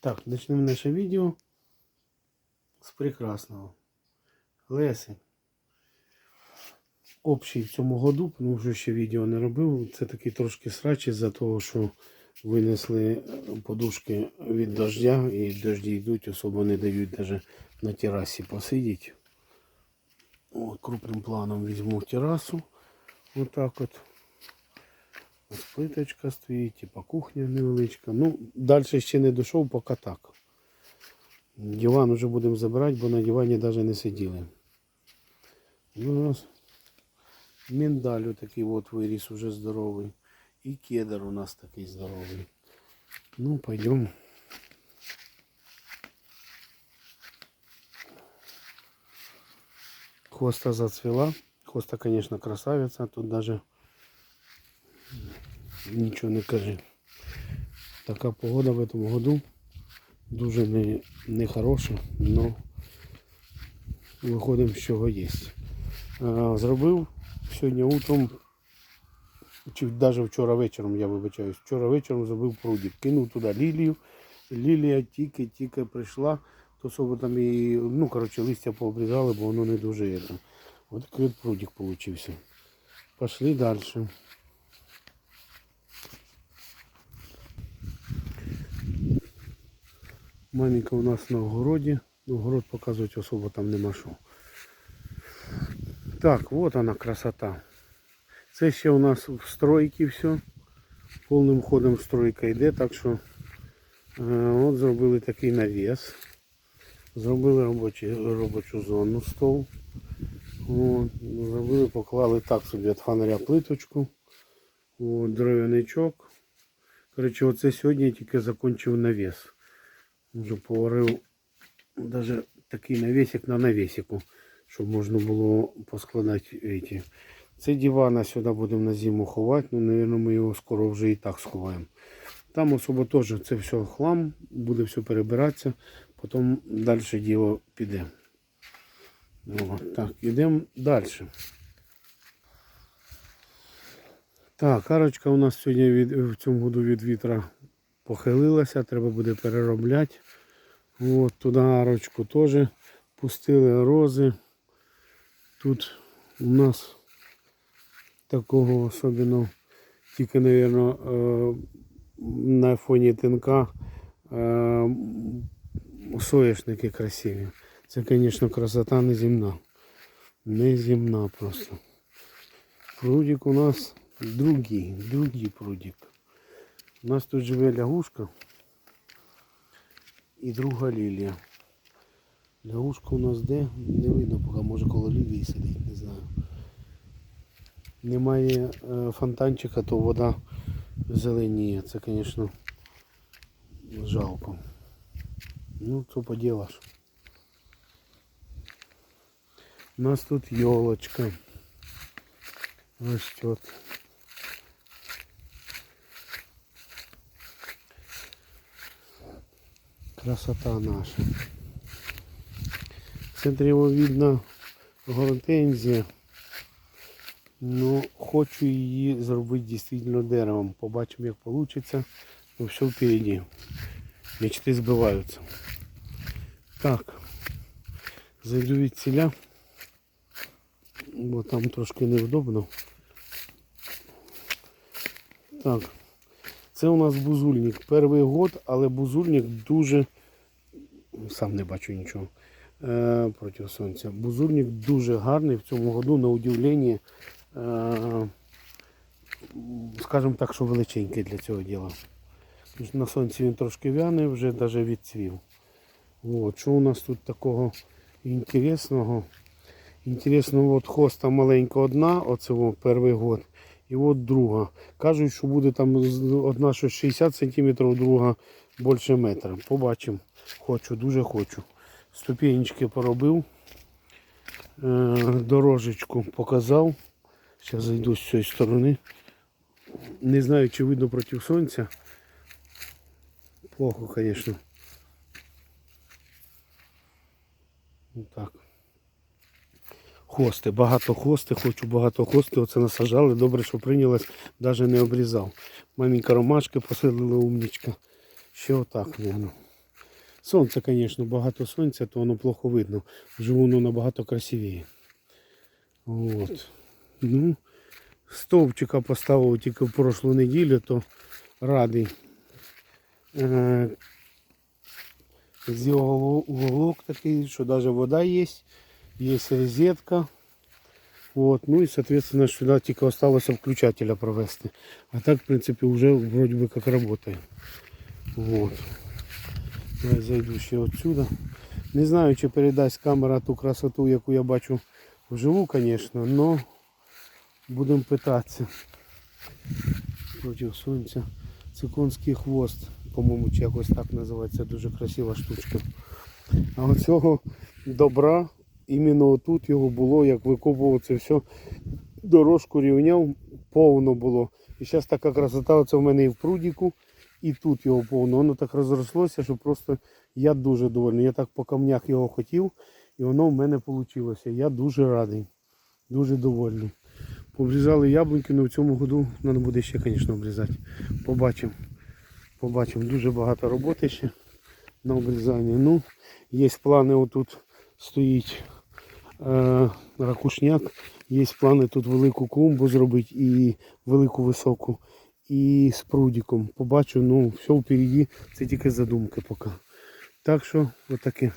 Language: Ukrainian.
Так, почнемо наше відео з прекрасного. Лесень. Общий в цьому году, тому що ще відео не робив. Це такий трошки срач із-за того, що винесли подушки від дождя і дожді йдуть, особо не дають навіть на терасі посидіти. Крупним планом візьму терасу. Отак от. Ось плиточка стоїть, типа кухня невеличка. Ну, далі ще не дійшов, поки так. Диван вже будемо забирати, бо на дивані навіть не сиділи. Ну, у нас миндаль такий от виріс уже здоровий. І кедр у нас такий здоровий. Ну, пойдем. Хоста зацвела. Хоста, конечно, красавица. Тут даже нічого не кажи. Така погода в этом году дуже не, не хороша, но виходимо з чого є. Зробив сьогодні утром, чи навіть вчора вечором, я вибачаюсь, вчора вечором зробив прудик. Кинув туди лілію. Лілія тільки-тільки прийшла, то особо там і, ну, коротше, листя пообрізали, бо воно не дуже. Ось такий прудик получився. Пошли далі. Маленька у нас на огороді. Ну, Огород показувати особо там нема що. Так, вот она красота. Це ще у нас в стройці все. Повним ходом стройка йде, так що е, от зробили такий навіс. Зробили робочі, робочу зону стол. От, зробили, поклали так собі від фонаря плиточку. Дров'яничок. Коротше, оце сьогодні я тільки закінчив навіс. Вже поварив навіть такий навісик на навісику, щоб можна було поскладати эти. Це дивана сюди будемо на зиму ховати, ну, мабуть, ми його скоро вже і так сховаємо. Там особо теж це все хлам, буде все перебиратися, потім далі діло піде. О, так, йдемо далі. Так, арочка у нас сьогодні від, в цьому году від вітра похилилася, треба буде переробляти. От, туди арочку теж пустили рози. Тут у нас такого особливо тільки, мабуть, на фоні тинка е, соєшники красиві. Це, звісно, красота неземна. Неземна просто. Прудик у нас другий, другий прудик. У нас тут живе лягушка і друга лілія. Лягушка у нас де? Не видно поки, може коло лілії сидить, не знаю. Немає е, фонтанчика, то вода зеленіє. Це, звісно, жалко. Ну, що поділаш. У нас тут елочка растет. Красота наша. Його видно гортензія. Ну, хочу її зробити дійсно деревом. Побачимо як вийде. Ну все впереді. Мечти збиваються. Так. Зайду від ціля. Бо там трошки невдобно. Так. Це у нас бузульник. Перший год, але бузульник дуже... Сам не бачу нічого. Е, проти сонця. Бузульник дуже гарний в цьому году, на удивлення. Е, скажімо так, що величенький для цього діла. На сонці він трошки вяне, вже навіть відцвів. От, що у нас тут такого інтересного? Інтересно, от хоста маленька одна, оце перший год. І от друга. Кажуть, що буде там одна що 60 см, друга більше метра. Побачимо. Хочу, дуже хочу. Ступенечки поробив. Е, дорожечку показав. Зараз зайду з цієї сторони. Не знаю, чи видно проти сонця. Плохо, звісно. Так. Хости, багато хости, хочу багато хости. Оце насажали. Добре, що прийнялось, навіть не обрізав. Маленька ромашки посадили умнічка. Ще отак, мабуть. Сонце, звісно, багато сонця, то воно плохо видно. Вживу воно набагато красивіше. От. Ну, стовпчика поставив тільки в прошлу неділю, то радий. Е, Сделал уголок такий, що навіть вода є, є розетка. Вот. Ну и, соответственно, сюда тільки осталось включателя провести. А так, в принципе, уже вроде бы как работает. Вот. Я зайду ще отсюда. Не знаю, чи передасть камера ту красоту, яку я бачу вживу, конечно, но будемо питатися. Проти сонця. Циконський хвост, по-моєму, чи якось так називається, дуже красива штучка. А оцього добра, іменно отут його було, як викопував це все, дорожку рівняв, повно було. І зараз така красота, оце в мене і в прудіку, і тут його повно. Воно так розрослося, що просто я дуже довольний. Я так по камнях його хотів, і воно в мене вийшло. Я дуже радий, дуже довольний. Обрізали яблуньки, але в цьому году треба буде ще, звісно, обрізати. Побачимо. Побачимо. Дуже багато роботи ще на обрізання. Ну, є плани, отут стоїть е, ракушняк. Є плани тут велику клумбу зробити і велику високу. І з прудіком. Побачу, ну, все впереді, це тільки задумки поки. Так що, отаке.